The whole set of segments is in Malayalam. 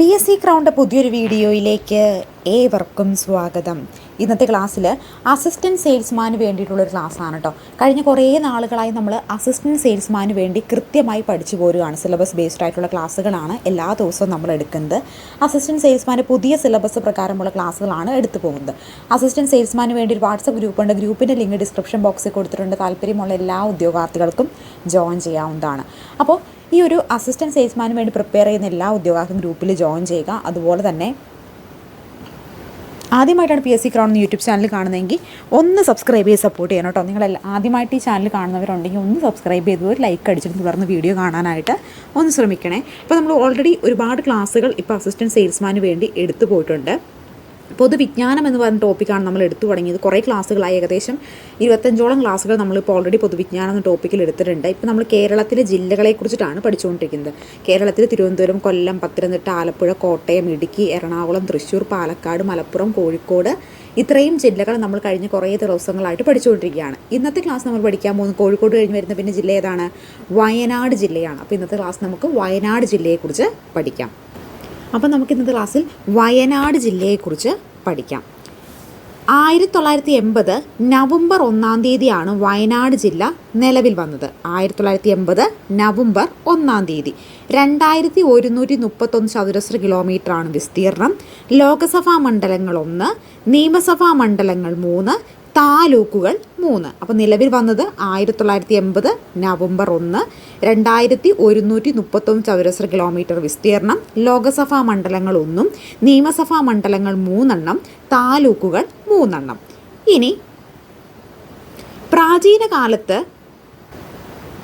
പി എസ് സി ക്രൗണ്ട് പുതിയൊരു വീഡിയോയിലേക്ക് ഏവർക്കും സ്വാഗതം. ഇന്നത്തെ ക്ലാസ്സിൽ അസിസ്റ്റന്റ് സെയിൽസ്മാന് വേണ്ടിയിട്ടുള്ളൊരു ക്ലാസ്സാണ് കേട്ടോ കഴിഞ്ഞ കുറേ നാളുകളായി നമ്മൾ അസിസ്റ്റന്റ് സെയിൽസ്മാന് വേണ്ടി കൃത്യമായി പഠിച്ചു പോരുകയാണ് സിലബസ് ബേസ്ഡ് ആയിട്ടുള്ള ക്ലാസ്സുകളാണ് എല്ലാ ദിവസവും നമ്മൾ എടുക്കുന്നത്. അസിസ്റ്റന്റ് സെയിൽസ്മാന്റെ പുതിയ സിലബസ് പ്രകാരമുള്ള ക്ലാസ്സുകളാണ് എടുത്തു പോകുന്നത്. അസിസ്റ്റന്റ് സെയിൽസ്മാന് വേണ്ടി ഒരു വാട്സപ്പ് ഗ്രൂപ്പുണ്ട് ഗ്രൂപ്പിന്റെ ലിങ്ക് ഡിസ്ക്രിപ്ഷൻ ബോക്സിൽ കൊടുത്തിട്ടുണ്ട്. താല്പര്യമുള്ള എല്ലാ ഉദ്യോഗാർത്ഥികൾക്കും ജോയിൻ ചെയ്യാവുന്നതാണ്. അപ്പോൾ ഈ ഒരു അസിസ്റ്റന്റ് സെയിൽസ്മാന് വേണ്ടി പ്രിപ്പയർ ചെയ്യുന്ന എല്ലാ ഉദ്യോഗാർത്ഥി ഗ്രൂപ്പിൽ ജോയിൻ ചെയ്യുക. അതുപോലെ തന്നെ ആദ്യമായിട്ടാണ് P S C crown YouTube channel കാണുന്നതെങ്കിൽ ഒന്ന് സബ്സ്ക്രൈബ് ചെയ്ത് സപ്പോർട്ട് ചെയ്യണം കേട്ടോ. നിങ്ങൾ ആദ്യമായിട്ട് ഈ ചാനൽ കാണുന്നവരുണ്ടെങ്കിൽ ഒന്ന് സബ്സ്ക്രൈബ് ചെയ്ത് ഒരു ലൈക്ക് അടിച്ചിട്ട് തുടർന്ന് വീഡിയോ കാണാനായിട്ട് ഒന്ന് ശ്രമിക്കണേ. അപ്പോൾ നമ്മൾ ഓൾറെഡി ഒരുപാട് ക്ലാസ്സുകൾ ഇപ്പോൾ അസിസ്റ്റന്റ് സെയിൽസ്മാന് വേണ്ടി എടുത്തു പോയിട്ടുണ്ട്. പൊതുവിജ്ഞാനം എന്ന് പറയുന്ന ടോപ്പിക്കാണ് നമ്മൾ എടുത്തു തുടങ്ങിയത്. കുറേ ക്ലാസ്സുകളായി. ഏകദേശം ഇരുപത്തഞ്ചോളം ക്ലാസ്സുകൾ നമ്മളിപ്പോൾ ഓൾറെഡി പൊതുവിജ്ഞാനം എന്ന ടോപ്പിക്കിൽ എടുത്തിട്ടുണ്ട്. ഇപ്പോൾ നമ്മൾ കേരളത്തിലെ ജില്ലകളെക്കുറിച്ചിട്ടാണ് പഠിച്ചുകൊണ്ടിരിക്കുന്നത്. കേരളത്തിൽ തിരുവനന്തപുരം കൊല്ലം പത്തനംതിട്ട ആലപ്പുഴ കോട്ടയം ഇടുക്കി എറണാകുളം തൃശ്ശൂർ പാലക്കാട് മലപ്പുറം കോഴിക്കോട് ഇത്രയും ജില്ലകൾ നമ്മൾ കഴിഞ്ഞ കുറേ ദിവസങ്ങളായിട്ട് പഠിച്ചുകൊണ്ടിരിക്കുകയാണ്. ഇന്നത്തെ ക്ലാസ് നമ്മൾ പഠിക്കാൻ പോകുന്നത് കോഴിക്കോട് കഴിഞ്ഞ് വരുന്ന പിന്നെ ജില്ല ഏതാണ്? വയനാട് ജില്ലയാണ്. അപ്പോൾ ഇന്നത്തെ ക്ലാസ് നമുക്ക് വയനാട് ജില്ലയെക്കുറിച്ച് പഠിക്കാം. അപ്പോൾ നമുക്ക് ഇന്നത്തെ ക്ലാസ്സിൽ വയനാട് ജില്ലയെക്കുറിച്ച് പഠിക്കാം. ആയിരത്തി തൊള്ളായിരത്തി എൺപത് നവംബർ ഒന്നാം തീയതിയാണ് വയനാട് ജില്ല നിലവിൽ വന്നത്. ആയിരത്തി തൊള്ളായിരത്തി എൺപത് നവംബർ ഒന്നാം തീയതി. രണ്ടായിരത്തി ഒരുന്നൂറ്റി മുപ്പത്തൊന്ന് ചതുരശ്ര കിലോമീറ്ററാണ് വിസ്തീർണം. ലോകസഭാ മണ്ഡലങ്ങൾ ഒന്ന് നിയമസഭാ മണ്ഡലങ്ങൾ മൂന്ന് താലൂക്കുകൾ മൂന്ന്. അപ്പോൾ നിലവിൽ വന്നത് ആയിരത്തി തൊള്ളായിരത്തി എൺപത് നവംബർ ഒന്ന് രണ്ടായിരത്തി ഒരുന്നൂറ്റി മുപ്പത്തൊന്ന് ചതുരശ്ര കിലോമീറ്റർ വിസ്തീർണം ലോകസഭാ മണ്ഡലങ്ങൾ ഒന്നും നിയമസഭാ മണ്ഡലങ്ങൾ മൂന്നെണ്ണം താലൂക്കുകൾ മൂന്നെണ്ണം. ഇനി പ്രാചീന കാലത്ത്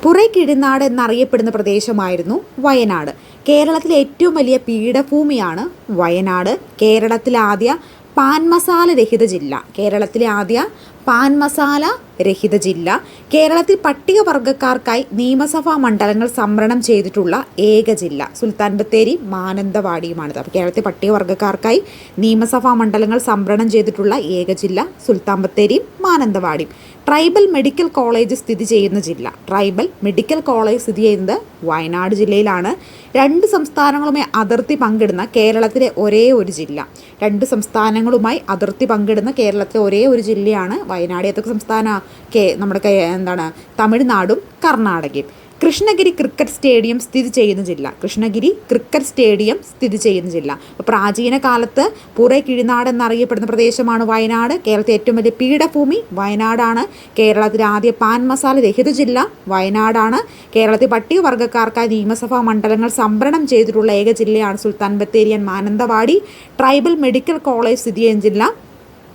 പുറൈക്കിഴിനാട് എന്നറിയപ്പെടുന്ന പ്രദേശമായിരുന്നു വയനാട്. കേരളത്തിലെ ഏറ്റവും വലിയ പീഠഭൂമിയാണ് വയനാട്. കേരളത്തിലെ ആദ്യ പാൻ മസാല രഹിത ജില്ല. കേരളത്തിലെ ആദ്യ പാൻ മസാല രഹിത ജില്ല. കേരളത്തിൽ പട്ടികവർഗക്കാർക്കായി നിയമസഭാ മണ്ഡലങ്ങൾ സംവരണം ചെയ്തിട്ടുള്ള ഏക ജില്ല. സുൽത്താൻ ബത്തേരി മാനന്തവാടിയുമാണിത് അപ്പോൾ കേരളത്തിൽ പട്ടികവർഗക്കാർക്കായി നിയമസഭാ മണ്ഡലങ്ങൾ സംവരണം ചെയ്തിട്ടുള്ള ഏക ജില്ല സുൽത്താൻ ബത്തേരിയും മാനന്തവാടിയും. ട്രൈബൽ മെഡിക്കൽ കോളേജ് സ്ഥിതി ചെയ്യുന്ന ജില്ല. ട്രൈബൽ മെഡിക്കൽ കോളേജ് സ്ഥിതി ചെയ്യുന്നത് വയനാട് ജില്ലയിലാണ്. രണ്ട് സംസ്ഥാനങ്ങളുമായി അതിർത്തി പങ്കിടുന്ന കേരളത്തിലെ ഒരേ ഒരു ജില്ല. രണ്ട് സംസ്ഥാനങ്ങളുമായി അതിർത്തി പങ്കിടുന്ന കേരളത്തിലെ ഒരേ ഒരു ജില്ലയാണ് വയനാട്. ഏതൊക്കെ സംസ്ഥാന കേ നമ്മുടെ എന്താണ്? തമിഴ്നാടും കർണാടകയും. കൃഷ്ണഗിരി ക്രിക്കറ്റ് സ്റ്റേഡിയം സ്ഥിതി ചെയ്യുന്ന ജില്ല. കൃഷ്ണഗിരി ക്രിക്കറ്റ് സ്റ്റേഡിയം സ്ഥിതി ചെയ്യുന്ന ജില്ല. പ്രാചീന കാലത്ത് പുറേ കിഴിനാട് എന്നറിയപ്പെടുന്ന പ്രദേശമാണ് വയനാട്. കേരളത്തിലെ ഏറ്റവും വലിയ പീഠഭൂമി വയനാടാണ്. കേരളത്തിലെ ആദ്യ പാൻ മസാല രഹിത ജില്ല വയനാടാണ്. കേരളത്തിൽ പട്ടികവർഗക്കാർക്കായി നിയമസഭാ മണ്ഡലങ്ങൾ സംഭരണം ചെയ്തിട്ടുള്ള ഏക ജില്ലയാണ് സുൽത്താൻ ബത്തേരിയൻ മാനന്തവാടി. ട്രൈബൽ മെഡിക്കൽ കോളേജ് സ്ഥിതി ചെയ്യുന്ന ജില്ല.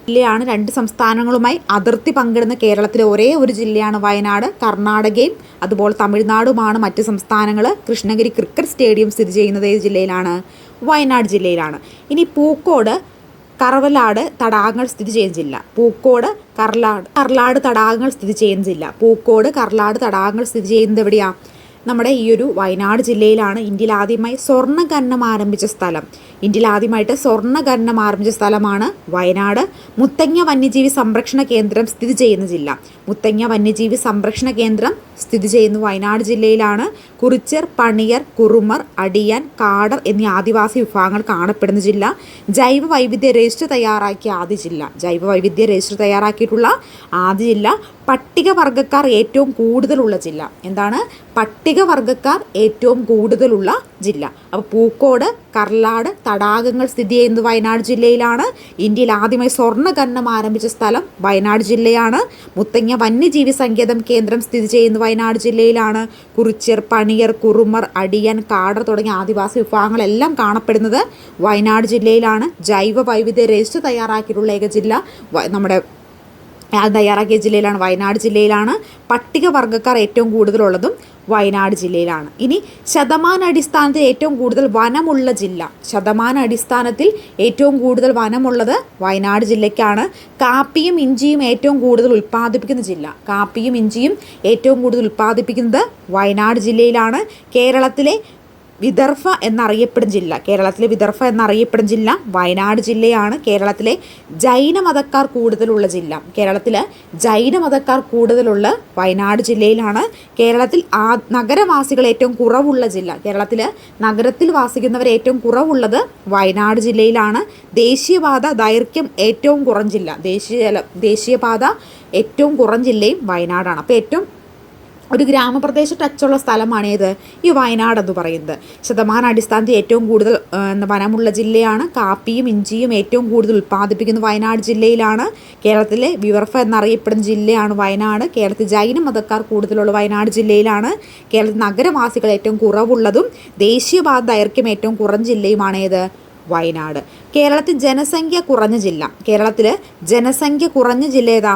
ജില്ലയാണ് രണ്ട് സംസ്ഥാനങ്ങളുമായി അതിർത്തി പങ്കിടുന്ന കേരളത്തിലെ ഒരേ ഒരു ജില്ലയാണ് വയനാട് കർണാടകയും അതുപോലെ തമിഴ്നാടുമാണ് മറ്റ് സംസ്ഥാനങ്ങൾ കൃഷ്ണഗിരി ക്രിക്കറ്റ് സ്റ്റേഡിയം സ്ഥിതി ചെയ്യുന്നത് ഏത് ജില്ലയിലാണ്? വയനാട് ജില്ലയിലാണ്. ഇനി പൂക്കോട് കറവലാട് തടാകങ്ങൾ സ്ഥിതി ചെയ്യുന്ന ജില്ല. പൂക്കോട് കർലാട് കർലാട് തടാകങ്ങൾ സ്ഥിതി ചെയ്യുന്ന ജില്ല. പൂക്കോട് കർലാട് തടാകങ്ങൾ സ്ഥിതി ചെയ്യുന്നത് എവിടെയാണ് നമ്മുടെ ഈ ഒരു വയനാട് ജില്ലയിലാണ് ഇന്ത്യയിൽ ആദ്യമായി സ്വർണഖനനം ആരംഭിച്ച സ്ഥലം. ഇന്ത്യയിൽ ആദ്യമായിട്ട് സ്വർണഖനനം ആരംഭിച്ച സ്ഥലമാണ് വയനാട്. മുത്തങ്ങ വന്യജീവി സംരക്ഷണ കേന്ദ്രം സ്ഥിതി ചെയ്യുന്ന ജില്ല. മുത്തങ്ങ വന്യജീവി സംരക്ഷണ കേന്ദ്രം സ്ഥിതി ചെയ്യുന്ന വയനാട് ജില്ലയിലാണ്. കുറിച്യർ പണിയർ കുറുമർ അടിയാൻ കാടർ എന്നീ ആദിവാസി വിഭാഗങ്ങൾ കാണപ്പെടുന്ന ജില്ല. ജൈവ വൈവിധ്യ രജിസ്റ്റർ തയ്യാറാക്കിയ ആദ്യ ജില്ല. ജൈവ വൈവിധ്യ രജിസ്റ്റർ തയ്യാറാക്കിയിട്ടുള്ള ആദ്യ ജില്ല പട്ടികവർഗക്കാർ ഏറ്റവും കൂടുതലുള്ള ജില്ല. എന്താണ്? പട്ടികവർഗക്കാർ ഏറ്റവും കൂടുതലുള്ള ജില്ല. അപ്പോൾ പൂക്കോട് കർലാട് തടാകങ്ങൾ സ്ഥിതി ചെയ്യുന്നത് വയനാട് ജില്ലയിലാണ്. ഇന്ത്യയിൽ ആദ്യമായി സ്വർണഖനനം ആരംഭിച്ച സ്ഥലം വയനാട് ജില്ലയാണ്. മുത്തങ്ങ വന്യജീവി സങ്കേതം കേന്ദ്രം സ്ഥിതി ചെയ്യുന്നത് വയനാട് ജില്ലയിലാണ്. കുറിച്യർ പണിയർ കുറുമർ അടിയൻ കാടർ തുടങ്ങിയ ആദിവാസി വിഭാഗങ്ങളെല്ലാം കാണപ്പെടുന്നത് വയനാട് ജില്ലയിലാണ്. ജൈവ വൈവിധ്യ രജിസ്റ്റർ തയ്യാറാക്കിയിട്ടുള്ള ഏക ജില്ല നമ്മുടെ അത് തയ്യാറാക്കിയ ജില്ലയിലാണ് വയനാട് ജില്ലയിലാണ് പട്ടികവർഗക്കാർ ഏറ്റവും കൂടുതലുള്ളതും വയനാട് ജില്ലയിലാണ്. ഇനി ശതമാന അടിസ്ഥാനത്തിൽ ഏറ്റവും കൂടുതൽ വനമുള്ള ജില്ല ശതമാന അടിസ്ഥാനത്തിൽ ഏറ്റവും കൂടുതൽ വനമുള്ളത് വയനാട് ജില്ലയ്ക്കാണ്. കാപ്പിയും ഇഞ്ചിയും ഏറ്റവും കൂടുതൽ ഉൽപ്പാദിപ്പിക്കുന്ന ജില്ല കാപ്പിയും ഇഞ്ചിയും ഏറ്റവും കൂടുതൽ ഉൽപ്പാദിപ്പിക്കുന്നത് വയനാട് ജില്ലയിലാണ്. കേരളത്തിലെ വിദർഭ എന്നറിയപ്പെടുന്ന ജില്ല. കേരളത്തിലെ വിദർഭ എന്നറിയപ്പെടുന്ന ജില്ല വയനാട് ജില്ലയാണ്. കേരളത്തിലെ ജൈന മതക്കാർ കൂടുതലുള്ള ജില്ല. കേരളത്തിൽ ജൈന മതക്കാർ കൂടുതലുള്ള വയനാട് ജില്ലയിലാണ്. കേരളത്തിൽ ആ നഗരവാസികൾ ഏറ്റവും കുറവുള്ള ജില്ല. കേരളത്തിൽ നഗരത്തിൽ വാസിക്കുന്നവർ ഏറ്റവും കുറവുള്ളത് വയനാട് ജില്ലയിലാണ്. ദേശീയപാത ദൈർഘ്യം ഏറ്റവും കുറഞ്ഞ ജില്ല. ദേശീയ ദേശീയപാത ഏറ്റവും കുറഞ്ഞ ജില്ലയും വയനാടാണ്. അപ്പോൾ ഏറ്റവും ഒരു ഗ്രാമപ്രദേശ ടച്ചുള്ള സ്ഥലമാണ് ഏത് ഈ വയനാട് എന്ന് പറയുന്നത്. ശതമാന അടിസ്ഥാനത്തിൽ ഏറ്റവും കൂടുതൽ വനമുള്ള ജില്ലയാണ് കാപ്പിയും ഇഞ്ചിയും ഏറ്റവും കൂടുതൽ ഉൽപ്പാദിപ്പിക്കുന്ന വയനാട് ജില്ലയിലാണ്. കേരളത്തിലെ വിവർഫ എന്നറിയപ്പെടുന്ന ജില്ലയാണ് വയനാട്. കേരളത്തിൽ ജൈന മതക്കാർ കൂടുതലുള്ള വയനാട് ജില്ലയിലാണ്. കേരളത്തിൽ നഗരവാസികൾ ഏറ്റവും കുറവുള്ളതും ദേശീയപാത ദൈർഘ്യം ഏറ്റവും കുറഞ്ഞ ജില്ലയുമാണ് ഏത് വയനാട്. കേരളത്തിൽ ജനസംഖ്യ കുറഞ്ഞ ജില്ല. കേരളത്തിൽ ജനസംഖ്യ കുറഞ്ഞ ജില്ല ഏതാ?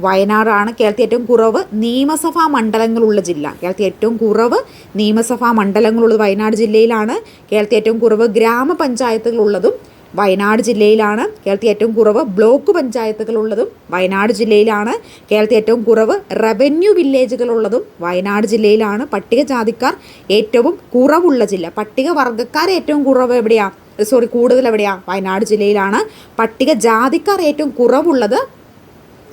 വയനാടാണ് കേരളത്തിൽ ഏറ്റവും കുറവ്. നിയമസഭാ മണ്ഡലങ്ങളുള്ള ജില്ല. കേരളത്തിൽ ഏറ്റവും കുറവ് നിയമസഭാ മണ്ഡലങ്ങളുള്ളത് വയനാട് ജില്ലയിലാണ്. കേരളത്തിൽ ഏറ്റവും കുറവ് ഗ്രാമപഞ്ചായത്തുകളുള്ളതും വയനാട് ജില്ലയിലാണ്. കേരളത്തിൽ ഏറ്റവും കുറവ് ബ്ലോക്ക് പഞ്ചായത്തുകളുള്ളതും വയനാട് ജില്ലയിലാണ്. കേരളത്തിൽ ഏറ്റവും കുറവ് റവന്യൂ വില്ലേജുകളുള്ളതും വയനാട് ജില്ലയിലാണ്. പട്ടികജാതിക്കാർ ഏറ്റവും കുറവുള്ള ജില്ല. പട്ടികവർഗക്കാർ ഏറ്റവും കുറവ് എവിടെയാണ് സോറി കൂടുതൽ എവിടെയാണ് വയനാട് ജില്ലയിലാണ്. പട്ടികജാതിക്കാർ ഏറ്റവും കുറവുള്ളത്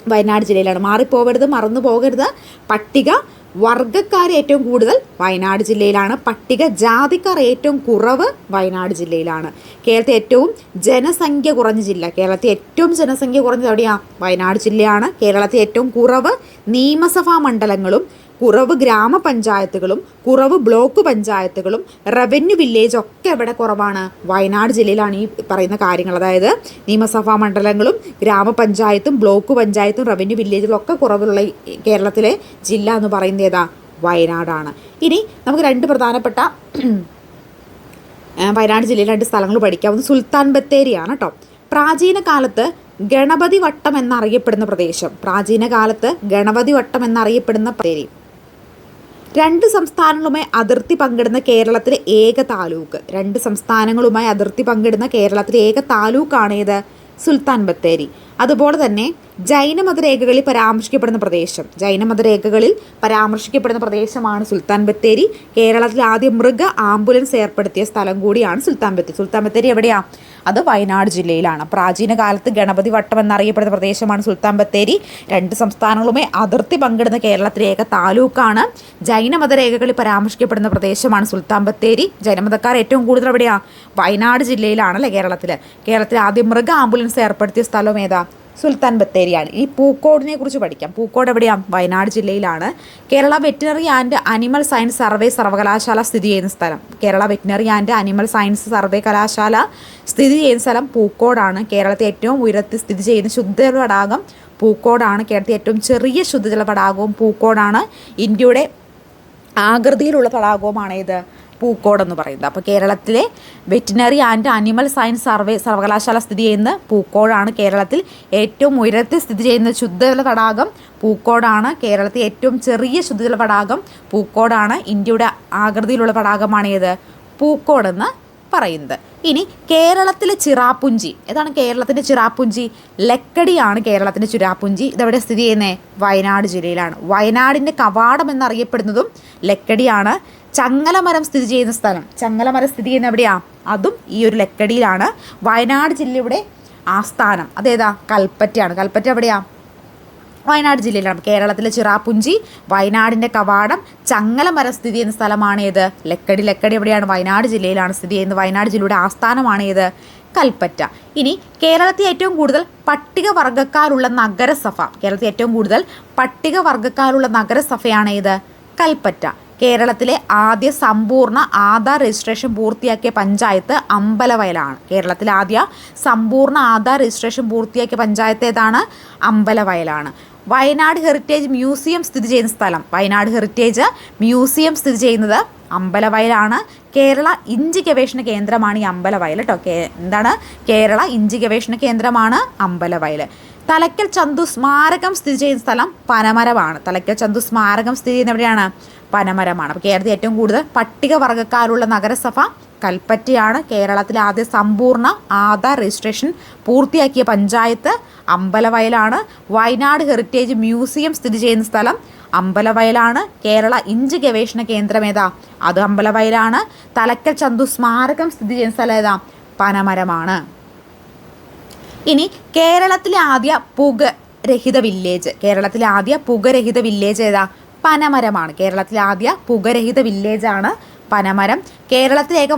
വയനാട് ജില്ലയിലാണ്. മാറിപ്പോകരുത് മറന്നു പോകരുത്. പട്ടിക വർഗക്കാർ ഏറ്റവും കൂടുതൽ വയനാട് ജില്ലയിലാണ്. പട്ടിക ജാതിക്കാർ ഏറ്റവും കുറവ് വയനാട് ജില്ലയിലാണ്. കേരളത്തിൽ ഏറ്റവും ജനസംഖ്യ കുറഞ്ഞ ജില്ല. കേരളത്തിൽ ഏറ്റവും ജനസംഖ്യ കുറഞ്ഞത് എവിടെയാണ് വയനാട് ജില്ലയാണ്. കേരളത്തിൽ ഏറ്റവും കുറവ് നിയമസഭാ മണ്ഡലങ്ങളും കുറവ് ഗ്രാമപഞ്ചായത്തുകളും കുറവ് ബ്ലോക്ക് പഞ്ചായത്തുകളും റവന്യൂ വില്ലേജ് ഒക്കെ എവിടെ കുറവാണ്. വയനാട് ജില്ലയിലാണ് ഈ പറയുന്ന കാര്യങ്ങൾ. അതായത് നിയമസഭാ മണ്ഡലങ്ങളും ഗ്രാമപഞ്ചായത്തും ബ്ലോക്ക് പഞ്ചായത്തും റവന്യൂ വില്ലേജുകളും ഒക്കെ കുറവുള്ള കേരളത്തിലെ ജില്ല എന്ന് പറയുന്നത് ഏതാ? വയനാടാണ്. ഇനി നമുക്ക് രണ്ട് പ്രധാനപ്പെട്ട വയനാട് ജില്ലയിലെ രണ്ട് സ്ഥലങ്ങൾ പഠിക്കാവുന്ന സുൽത്താൻ ബത്തേരിയാണ് കേട്ടോ പ്രാചീന കാലത്ത് ഗണപതി വട്ടം എന്നറിയപ്പെടുന്ന പ്രദേശം. പ്രാചീന കാലത്ത് ഗണപതി വട്ടം എന്നറിയപ്പെടുന്ന പേര് രണ്ട് സംസ്ഥാനങ്ങളുമായി അതിർത്തി പങ്കിടുന്ന കേരളത്തിലെ ഏക താലൂക്ക്. രണ്ട് സംസ്ഥാനങ്ങളുമായി അതിർത്തി പങ്കിടുന്ന കേരളത്തിലെ ഏക താലൂക്കാണ് ഏത്? സുൽത്താൻ ബത്തേരി. അതുപോലെ തന്നെ ജൈനമതരേഖകളിൽ പരാമർശിക്കപ്പെടുന്ന പ്രദേശം. ജൈനമതരേഖകളിൽ പരാമർശിക്കപ്പെടുന്ന പ്രദേശമാണ് സുൽത്താൻ ബത്തേരി. കേരളത്തിൽ ആദ്യം മൃഗ ആംബുലൻസ് ഏർപ്പെടുത്തിയ സ്ഥലം കൂടിയാണ് സുൽത്താൻ ബത്തേരി. സുൽത്താൻ ബത്തേരി എവിടെയാ? അത് വയനാട് ജില്ലയിലാണ്. പ്രാചീന കാലത്ത് ഗണപതി വട്ടം എന്നറിയപ്പെടുന്ന പ്രദേശമാണ് സുൽത്താൻ ബത്തേരി. രണ്ട് സംസ്ഥാനങ്ങളുമേ അതിർത്തി പങ്കിടുന്ന കേരളത്തിലെ ഏക താലൂക്കാണ് ജൈനമതരേഖകളിൽ പരാമർശിക്കപ്പെടുന്ന പ്രദേശമാണ് സുൽത്താൻ ബത്തേരി. ജൈനമതക്കാർ ഏറ്റവും കൂടുതൽ എവിടെയാണ് വയനാട് ജില്ലയിലാണല്ലേ കേരളത്തിൽ കേരളത്തിൽ ആദ്യം മൃഗ ആംബുലൻസ് ഏർപ്പെടുത്തിയ സ്ഥലം ഏതാ? സുൽത്താൻ ബത്തേരിയാണ്. ഈ പൂക്കോടിനെ കുറിച്ച് പഠിക്കാം. പൂക്കോട് എവിടെയാണ് വയനാട് ജില്ലയിലാണ്. Kerala veterinary and animal science survey സർവകലാശാല സ്ഥിതി ചെയ്യുന്ന സ്ഥലം. Kerala veterinary and animal science survey കലാശാല സ്ഥിതി ചെയ്യുന്ന സ്ഥലം പൂക്കോടാണ്. കേരളത്തെ ഏറ്റവും ഉയരത്തിൽ സ്ഥിതി ചെയ്യുന്ന ശുദ്ധജല തടാകം പൂക്കോടാണ്. കേരളത്തിലെ ഏറ്റവും ചെറിയ ശുദ്ധജല തടാകവും പൂക്കോടാണ്. ഇന്ത്യയുടെ ആകൃതിയിലുള്ള തടാകവുമാണ് ഇത് പൂക്കോട് എന്ന് പറയുന്നത്. അപ്പോൾ കേരളത്തിലെ വെറ്റിനറി ആൻഡ് അനിമൽ സയൻസ് സർവേ സർവകലാശാല സ്ഥിതി ചെയ്യുന്ന പൂക്കോടാണ്. കേരളത്തിൽ ഏറ്റവും ഉയരത്തിൽ സ്ഥിതി ചെയ്യുന്ന ശുദ്ധജല തടാകം പൂക്കോടാണ്. കേരളത്തിലെ ഏറ്റവും ചെറിയ ശുദ്ധജല തടാകം പൂക്കോടാണ്. ഇന്ത്യയുടെ ആകൃതിയിലുള്ള തടാകമാണ് ഏത്? പൂക്കോടെന്ന് പറയുന്നത്. ഇനി കേരളത്തിലെ ചിറാപ്പുഞ്ചി ഏതാണ് കേരളത്തിന്റെ ചിറാപ്പുഞ്ചി ലക്കടിയാണ് കേരളത്തിന്റെ ചിറാപ്പുഞ്ചി ഇതെവിടെ സ്ഥിതി ചെയ്യുന്നത് വയനാട് ജില്ലയിലാണ്. വയനാടിന്റെ കവാടം എന്നറിയപ്പെടുന്നതും ലക്കടിയാണ്. ചങ്ങലമരം സ്ഥിതി ചെയ്യുന്ന സ്ഥലം. ചങ്ങലമരം സ്ഥിതി ചെയ്യുന്ന എവിടെയാ? അതും ഈ ഒരു ലക്കടിയിലാണ്. വയനാട് ജില്ലയുടെ ആസ്ഥാനം. അതേതാ? കൽപ്പറ്റയാണ്. കൽപ്പറ്റ എവിടെയാ? വയനാട് ജില്ലയിലാണ്. കേരളത്തിലെ ചിറാപ്പുഞ്ചി വയനാടിന്റെ കവാടം ചങ്ങലമരം സ്ഥിതി ചെയ്യുന്ന സ്ഥലമാണ് ഏത്? ലക്കടി. ലക്കടി എവിടെയാണ്? വയനാട് ജില്ലയിലാണ് സ്ഥിതി ചെയ്യുന്നത്. വയനാട് ജില്ലയുടെ ആസ്ഥാനമാണ് ഏത്? കൽപ്പറ്റ. ഇനി കേരളത്തിൽ ഏറ്റവും കൂടുതൽ പട്ടികവർഗക്കാരുള്ള നഗരസഭ. കേരളത്തിൽ ഏറ്റവും കൂടുതൽ പട്ടികവർഗക്കാരുള്ള നഗരസഭയാണ് ഏത്? കൽപ്പറ്റ. കേരളത്തിലെ ആദ്യ സമ്പൂർണ ആധാർ രജിസ്ട്രേഷൻ പൂർത്തിയാക്കിയ പഞ്ചായത്ത് അമ്പലവയലാണ്. കേരളത്തിലെ ആദ്യ സമ്പൂർണ ആധാർ രജിസ്ട്രേഷൻ പൂർത്തിയാക്കിയ പഞ്ചായത്ത് ഏതാണ്? അമ്പലവയലാണ്. വയനാട് ഹെറിറ്റേജ് മ്യൂസിയം സ്ഥിതി ചെയ്യുന്ന സ്ഥലം. വയനാട് ഹെറിറ്റേജ് മ്യൂസിയം സ്ഥിതി ചെയ്യുന്നത് അമ്പലവയലാണ്. കേരള ഇഞ്ചി ഗവേഷണ കേന്ദ്രമാണ് ഈ അമ്പലവയൽ കേട്ടോ എന്താണ്? കേരള ഇഞ്ചി ഗവേഷണ കേന്ദ്രമാണ് അമ്പലവയൽ. തലക്കൽ ചന്തു സ്മാരകം സ്ഥിതി ചെയ്യുന്ന സ്ഥലം പനമരമാണ് തലക്കൽ ചന്തു സ്മാരകം സ്ഥിതി ചെയ്യുന്ന എവിടെയാണ്? പനമരമാണ്. അപ്പോൾ കേരളത്തിൽ ഏറ്റവും കൂടുതൽ പട്ടികവർഗക്കാരുള്ള നഗരസഭ കൽപ്പറ്റയാണ്. കേരളത്തിലെ ആദ്യ സമ്പൂർണ ആധാർ രജിസ്ട്രേഷൻ പൂർത്തിയാക്കിയ പഞ്ചായത്ത് അമ്പലവയലാണ്. വയനാട് ഹെറിറ്റേജ് മ്യൂസിയം സ്ഥിതി ചെയ്യുന്ന സ്ഥലം അമ്പലവയലാണ്. കേരള ഇഞ്ച് ഗവേഷണ കേന്ദ്രം ഏതാ? അത് അമ്പലവയലാണ്. തലക്കൽ ചന്തു സ്മാരകം സ്ഥിതി ചെയ്യുന്ന സ്ഥലം ഏതാ? പനമരമാണ്. ഇനി കേരളത്തിലെ ആദ്യ പുകരഹിത വില്ലേജ്. കേരളത്തിലെ ആദ്യ പുകരഹിത വില്ലേജ് ഏതാ? പനമരമാണ്. കേരളത്തിലെ ആദ്യ പുകരഹിത വില്ലേജാണ് പനമരം. കേരളത്തിലെ ഏക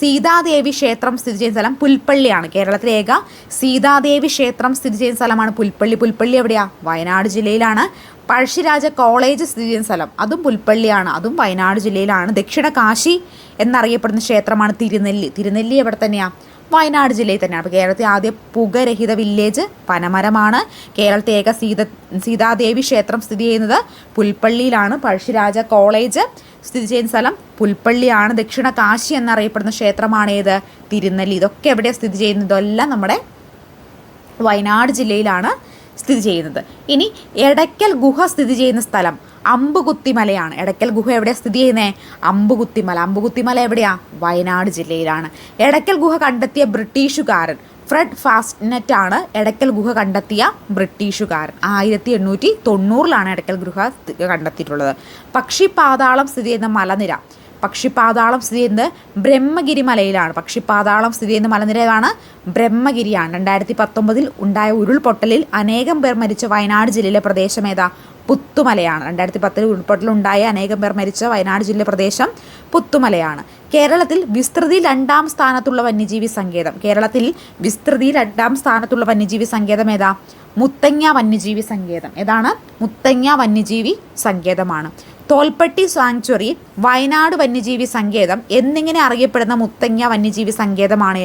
സീതാദേവി ക്ഷേത്രം സ്ഥിതി ചെയ്യുന്ന സ്ഥലം പുൽപ്പള്ളിയാണ്. കേരളത്തിലെ ഏക സീതാദേവി ക്ഷേത്രം സ്ഥിതി ചെയ്യുന്ന സ്ഥലമാണ് പുൽപ്പള്ളി. പുൽപ്പള്ളി എവിടെയാ? വയനാട് ജില്ലയിലാണ്. പഴശ്ശിരാജ കോളേജ് സ്ഥിതി ചെയ്യുന്ന സ്ഥലം അതും പുൽപ്പള്ളിയാണ്. അതും വയനാട് ജില്ലയിലാണ്. ദക്ഷിണ കാശി എന്നറിയപ്പെടുന്ന ക്ഷേത്രമാണ് തിരുനെല്ലി. തിരുനെല്ലി എവിടെ തന്നെയാ? വയനാട് ജില്ലയിൽ തന്നെയാണ്. അപ്പോൾ കേരളത്തിലെ ആദ്യ പുകരഹിത വില്ലേജ് പനമരമാണ്. കേരളത്തിലെ ഏക സീത സീതാദേവി ക്ഷേത്രം സ്ഥിതി ചെയ്യുന്നത് പുൽപ്പള്ളിയിലാണ്. പഴശ്ശിരാജ കോളേജ് സ്ഥിതി ചെയ്യുന്ന സ്ഥലം പുൽപ്പള്ളിയാണ്. ദക്ഷിണ കാശി എന്നറിയപ്പെടുന്ന ക്ഷേത്രമാണ് ഏത്? തിരുനെല്ലി. ഇതൊക്കെ എവിടെയാണ് സ്ഥിതി ചെയ്യുന്നതെല്ലാം നമ്മുടെ വയനാട് ജില്ലയിലാണ്. സ്ഥിതി ചെയ്യുന്നത്. ഇനി എടയ്ക്കൽ ഗുഹ സ്ഥിതി ചെയ്യുന്ന സ്ഥലം അമ്പുകുത്തിമലയാണ്. എടയ്ക്കൽ ഗുഹ എവിടെയാണ് സ്ഥിതി ചെയ്യുന്നത് അമ്പുകുത്തിമല. അമ്പുകുത്തിമല എവിടെയാണ് വയനാട് ജില്ലയിലാണ്. എടയ്ക്കൽ ഗുഹ കണ്ടെത്തിയ ബ്രിട്ടീഷുകാരൻ ഫ്രെഡ് ഫാസ്റ്റ്നെറ്റ് ആണ് എടയ്ക്കൽ ഗുഹ കണ്ടെത്തിയ ബ്രിട്ടീഷുകാരൻ. ആയിരത്തി എണ്ണൂറ്റി തൊണ്ണൂറിലാണ് എടയ്ക്കൽ ഗുഹ കണ്ടെത്തിയിട്ടുള്ളത്. പക്ഷി പക്ഷിപാതാളം സ്ഥിതി ചെയ്യുന്ന മലനിര. പക്ഷിപാതാളം സ്ഥിതി ചെയ്യുന്നത് ബ്രഹ്മഗിരി മലയിലാണ്. പക്ഷിപാതാളം സ്ഥിതി ചെയ്യുന്ന മലനിരയാണ് ബ്രഹ്മഗിരിയാണ്. രണ്ടായിരത്തി പത്തൊമ്പതിൽ ഉണ്ടായ ഉരുൾപൊട്ടലിൽ അനേകം പേർ മരിച്ച വയനാട് ജില്ലയിലെ പ്രദേശം ഏതാ? പുത്തുമലയാണ്. രണ്ടായിരത്തി പത്തിൽ ഉരുൾപൊട്ടലുണ്ടായ അനേകം പേർ മരിച്ച വയനാട് ജില്ലയിലെ പ്രദേശം പുത്തുമലയാണ്. കേരളത്തിൽ വിസ്തൃതി രണ്ടാം സ്ഥാനത്തുള്ള വന്യജീവി സങ്കേതം. കേരളത്തിൽ വിസ്തൃതി രണ്ടാം സ്ഥാനത്തുള്ള വന്യജീവി സങ്കേതം ഏതാ? മുത്തങ്ങ വന്യജീവി സങ്കേതം. ഏതാണ്? മുത്തങ്ങ വന്യജീവി സങ്കേതമാണ്. തോൽപ്പട്ടി സാങ്ച്വറി വയനാട് വന്യജീവി സങ്കേതം എന്നിങ്ങനെ അറിയപ്പെടുന്ന മുത്തങ്ങ വന്യജീവി സങ്കേതമാണ്.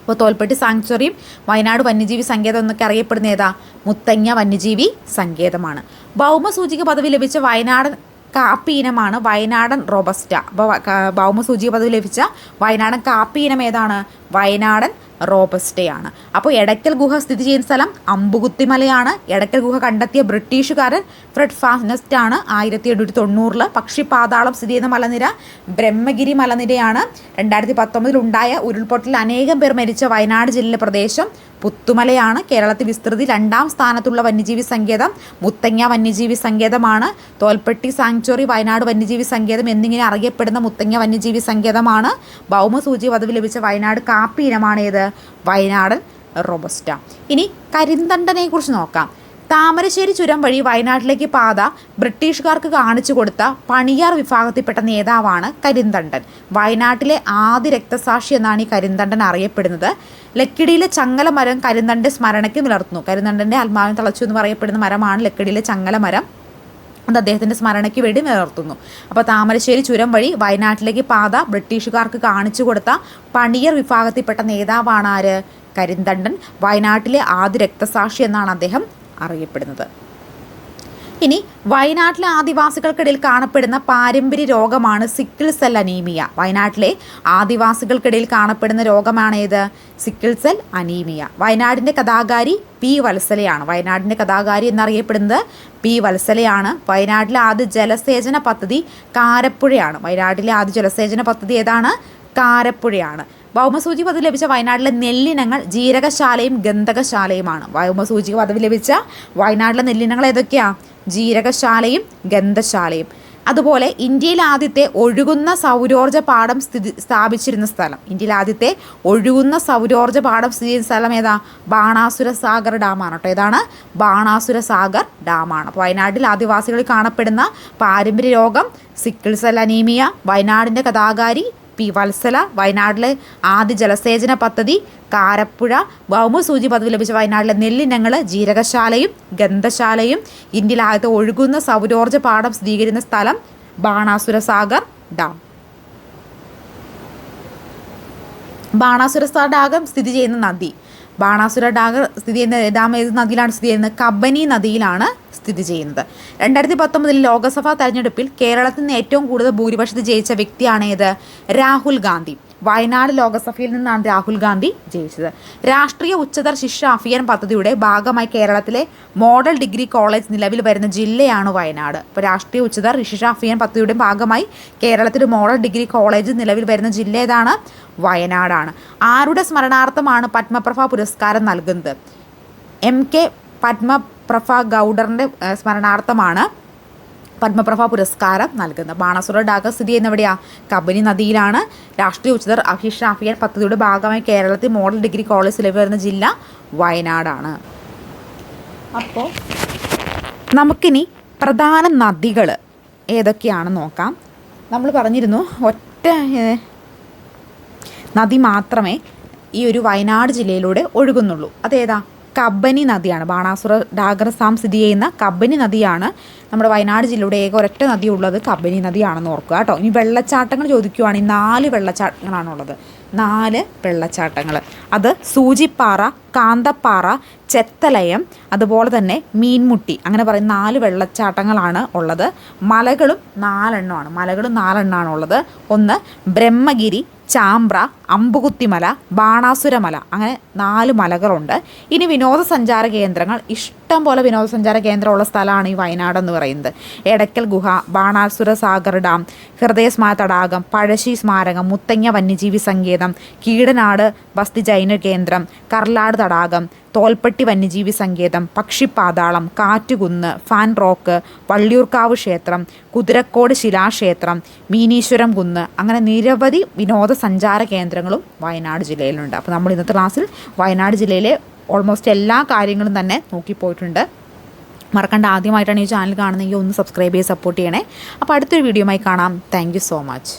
അപ്പോൾ തോൽപ്പട്ടി സാങ്ച്വറിയും വയനാട് വന്യജീവി സങ്കേതം എന്നൊക്കെ അറിയപ്പെടുന്ന ഏതാ? മുത്തങ്ങ വന്യജീവി സങ്കേതമാണ്. ഭൗമസൂചിക പദവി ലഭിച്ച വയനാടൻ കാപ്പി ഇനമാണ് വയനാടൻ റോബസ്റ്റ. അപ്പോൾ ഭൗമസൂചിക പദവി ലഭിച്ച വയനാടൻ കാപ്പി ഇനം ഏതാണ്? വയനാടൻ റോബസ്റ്റയാണ്. അപ്പോൾ എടയ്ക്കൽ ഗുഹ സ്ഥിതി ചെയ്യുന്ന സ്ഥലം അമ്പുകുത്തിമലയാണ്. എടയ്ക്കൽ ഗുഹ കണ്ടെത്തിയ ബ്രിട്ടീഷുകാരൻ ഫ്രെഡ് ഫാസ്റ്റ് ആണ് ആയിരത്തി എണ്ണൂറ്റി തൊണ്ണൂറിൽ പക്ഷിപാതാളം സ്ഥിതി ചെയ്യുന്ന മലനിര ബ്രഹ്മഗിരി മലനിരയാണ്. രണ്ടായിരത്തി പത്തൊമ്പതിൽ ഉണ്ടായ ഉരുൾപൊട്ടലിൽ അനേകം പേർ മരിച്ച വയനാട് ജില്ലയിലെ പ്രദേശം പുത്തുമലയാണ്. കേരളത്തിൽ വിസ്തൃതി രണ്ടാം സ്ഥാനത്തുള്ള വന്യജീവി സങ്കേതം മുത്തങ്ങ വന്യജീവി സങ്കേതമാണ്. തോൽപ്പെട്ടി സാങ്ച്വറി വയനാട് വന്യജീവി സങ്കേതം എന്നിങ്ങനെ അറിയപ്പെടുന്ന മുത്തങ്ങ വന്യജീവി സങ്കേതമാണ്. ഭൗമസൂചി പദവി ലഭിച്ച വയനാട് കാപ്പി ഇനമാണ് ഏത് വയനാടൻ റോബസ്റ്റ. ഇനി കരിന്തണ്ടനെ കുറിച്ച് നോക്കാം. താമരശ്ശേരി ചുരം വഴി വയനാട്ടിലേക്ക് പാത ബ്രിട്ടീഷുകാർക്ക് കാണിച്ചു കൊടുത്ത പണിയാർ വിഭാഗത്തിൽപ്പെട്ട നേതാവാണ് കരിന്തണ്ടൻ. വയനാട്ടിലെ ആദ്യ രക്തസാക്ഷി എന്നാണ് ഈ കരിന്തണ്ടൻ അറിയപ്പെടുന്നത്. ലക്കിടിയിലെ ചങ്ങല മരം കരിന്തണ്ടന്റെ സ്മരണയ്ക്ക് നിലർത്തുന്നു കരിന്തണ്ടന്റെ ആത്മാവിനെ തളച്ചു എന്ന് പറയപ്പെടുന്ന മരമാണ് ലക്കിടിയിലെ ചങ്ങല മരം അത് അദ്ദേഹത്തിന്റെ സ്മരണയ്ക്ക് വേണ്ടി നിലനിർത്തുന്നു. അപ്പോൾ താമരശ്ശേരി ചുരം വഴി വയനാട്ടിലേക്ക് പാത ബ്രിട്ടീഷുകാർക്ക് കാണിച്ചു കൊടുത്ത പണിയർ വിഭാഗത്തിൽപ്പെട്ട നേതാവാണ് ആര്? കരിന്തണ്ടൻ. വയനാട്ടിലെ ആദ്യ രക്തസാക്ഷി എന്നാണ് അദ്ദേഹം അറിയപ്പെടുന്നത്. ഇനി വയനാട്ടിലെ ആദിവാസികൾക്കിടയിൽ കാണപ്പെടുന്ന പാരമ്പര്യ രോഗമാണ് സിക്കിൾ സെൽ അനീമിയ. വയനാട്ടിലെ ആദിവാസികൾക്കിടയിൽ കാണപ്പെടുന്ന രോഗമാണ് ഏത്? Sickle cell anaemia. വയനാടിന്റെ കഥാകാരി പി വത്സലയാണ്. വയനാടിന്റെ കഥാകാരി എന്നറിയപ്പെടുന്നത് പി വത്സലയാണ്. വയനാട്ടിലെ ആദ്യ ജലസേചന പദ്ധതി കാരപ്പുഴയാണ്. വയനാട്ടിലെ ആദ്യ ജലസേചന പദ്ധതി ഏതാണ്? കാരപ്പുഴയാണ്. ഭൗമസൂചിക പദവി ലഭിച്ച വയനാട്ടിലെ നെല്ലിനങ്ങൾ ജീരകശാലയും ഗന്ധകശാലയുമാണ്. ഭൗമസൂചിക പദവി ലഭിച്ച വയനാട്ടിലെ നെല്ലിനങ്ങൾ ഏതൊക്കെയാ? ജീരകശാലയും ഗന്ധശാലയും. അതുപോലെ ഇന്ത്യയിൽ ആദ്യത്തെ ഒഴുകുന്ന സൗരോർജ പാടം സ്ഥിതി സ്ഥാപിച്ചിരുന്ന സ്ഥലം. ഇന്ത്യയിൽ ആദ്യത്തെ ഒഴുകുന്ന സൗരോർജ പാടം സ്ഥിതി ചെയ്യുന്ന സ്ഥലം ഏതാ? ബാണാസുര സാഗർ ഡാമാണ് കേട്ടോ. ഏതാണ്? ബാണാസുര സാഗർ ഡാമാണ്. അപ്പോൾ വയനാട്ടിൽ ആദിവാസികളിൽ കാണപ്പെടുന്ന പാരമ്പര്യ രോഗം സിക്കിൾസൽ അനീമിയ വയനാടിന്റെ കഥാകാരി പി വത്സല വയനാട്ടിലെ ആദ്യ ജലസേചന പദ്ധതി കാരപ്പുഴ ഭൗമസൂചി പദവി ലഭിച്ച വയനാട്ടിലെ നെല്ലിനങ്ങൾ ജീരകശാലയും ഗന്ധശാലയും ഇന്ത്യയിൽ ആദ്യത്തെ ഒഴുകുന്ന സൗരോർജ പാടം സ്ഥിരീകരിക്കുന്ന സ്ഥലം ബാണാസുര സാഗർ ഡാം. ബാണാസുര ഡാം സ്ഥിതി ചെയ്യുന്ന നദി. ബാണാസുര ഡാഗർ സ്ഥിതി ചെയ്യുന്ന ഡാം ഏത് നദിയിലാണ് സ്ഥിതി ചെയ്യുന്നത്? കബനി നദിയിലാണ് സ്ഥിതി ചെയ്യുന്നത്. രണ്ടായിരത്തി പത്തൊമ്പതിൽ ലോക്സഭാ തെരഞ്ഞെടുപ്പിൽ കേരളത്തിൽ നിന്ന് ഏറ്റവും കൂടുതൽ ഭൂരിപക്ഷത്തിൽ ജയിച്ച വ്യക്തിയാണ് ഏത്? രാഹുൽ ഗാന്ധി. വയനാട് ലോകസഭയിൽ നിന്നാണ് രാഹുൽ ഗാന്ധി ജയിച്ചത്. രാഷ്ട്രീയ ഉച്ചതർ ശിക്ഷ അഭിയാൻ പദ്ധതിയുടെ ഭാഗമായി കേരളത്തിലെ മോഡൽ ഡിഗ്രി കോളേജ് നിലവിൽ വരുന്ന ജില്ലയാണ് വയനാട്. അപ്പോൾ രാഷ്ട്രീയ ഉച്ചതർ ശിക്ഷ അഭിയാൻ പദ്ധതിയുടെ ഭാഗമായി കേരളത്തിൽ മോഡൽ ഡിഗ്രി കോളേജ് നിലവിൽ വരുന്ന ജില്ല ഏതാണ്? വയനാടാണ്. ആരുടെ സ്മരണാർത്ഥമാണ് പത്മപ്രഭ പുരസ്കാരം നൽകുന്നത്? എം കെ പത്മ പത്മപ്രഭ ഗൗഡറിന്റെ സ്മരണാർത്ഥമാണ് പത്മപ്രഭ പുരസ്കാരം നൽകുന്നത്. ബാണാസുര ഡാഗ സ്ഥിതി ചെയ്യുന്നവിടെയാ. കബനി നദിയിലാണ്. രാഷ്ട്രീയ ഉച്ചതർ അഖിഷ് ഷാഫിയൻ പദ്ധതിയുടെ ഭാഗമായി കേരളത്തിൽ മോഡൽ ഡിഗ്രി കോളേജ് വരുന്ന ജില്ല വയനാടാണ്. അപ്പോൾ നമുക്കിനി പ്രധാന നദികൾ ഏതൊക്കെയാണെന്ന് നോക്കാം. നമ്മൾ പറഞ്ഞിരുന്നു ഒറ്റ നദി മാത്രമേ ഈ ഒരു വയനാട് ജില്ലയിലൂടെ ഒഴുകുന്നുള്ളൂ. അതേതാ? കബനി നദിയാണ്. ബാണാസുര ഡാഗ്രസാം സ്ഥിതി ചെയ്യുന്ന കബനി നദിയാണ് നമ്മുടെ വയനാട് ജില്ലയുടെ ഏക ഒരൊറ്റ നദി ഉള്ളത് കബനി നദിയാണെന്ന് ഓർക്കുക കേട്ടോ. ഇനി വെള്ളച്ചാട്ടങ്ങൾ ചോദിക്കുവാണെങ്കിൽ നാല് വെള്ളച്ചാട്ടങ്ങളാണുള്ളത്. നാല് വെള്ളച്ചാട്ടങ്ങൾ. അത് സൂചിപ്പാറ കാന്തപ്പാറ ചെത്തലയം അതുപോലെ തന്നെ മീൻമുട്ടി. അങ്ങനെ പറയുന്ന നാല് വെള്ളച്ചാട്ടങ്ങളാണ് ഉള്ളത്. മലകളും നാലെണ്ണമാണ്. മലകളും നാലെണ്ണമാണ് ഉള്ളത് ഒന്ന് ബ്രഹ്മഗിരി ചാമ്പ്ര അമ്പുകുത്തിമല ബാണാസുരമല അങ്ങനെ നാല് മലകളുണ്ട്. ഇനി വിനോദസഞ്ചാര കേന്ദ്രങ്ങൾ ഇഷ്ടം പോലെ വിനോദസഞ്ചാര കേന്ദ്രമുള്ള സ്ഥലമാണ് ഈ വയനാട് എന്ന് പറയുന്നത്. എടക്കൽ ഗുഹ ബാണാസുര സാഗർ ഡാം ഹൃദയസ്മാര തടാകം പഴശ്ശി സ്മാരകം മുത്തങ്ങ വന്യജീവി സങ്കേതം കീടനാട് വസ്തി ജൈന കേന്ദ്രം കർലാട് തടാകം തോൽപ്പെട്ടി വന്യജീവി സങ്കേതം പക്ഷിപ്പാതാളം കാറ്റുകുന്ന് ഫാൻ റോക്ക് വള്ളിയൂർക്കാവ് ക്ഷേത്രം കുതിരക്കോട് ശിലാക്ഷേത്രം മീനീശ്വരം കുന്ന് അങ്ങനെ നിരവധി വിനോദസഞ്ചാര കേന്ദ്രങ്ങളും വയനാട് ജില്ലയിലുണ്ട്. അപ്പോൾ നമ്മൾ ഇന്നത്തെ ക്ലാസ്സിൽ വയനാട് ജില്ലയിലെ ഓൾമോസ്റ്റ് എല്ലാ കാര്യങ്ങളും തന്നെ നോക്കിപ്പോയിട്ടുണ്ട്. മറക്കണ്ട ആദ്യമായിട്ടാണ് ഈ ചാനൽ കാണുന്നതെങ്കിൽ ഒന്ന് സബ്സ്ക്രൈബ് ചെയ്ത് സപ്പോർട്ട് ചെയ്യണേ. അപ്പോൾ അടുത്തൊരു വീഡിയോയുമായി കാണാം. Thank so much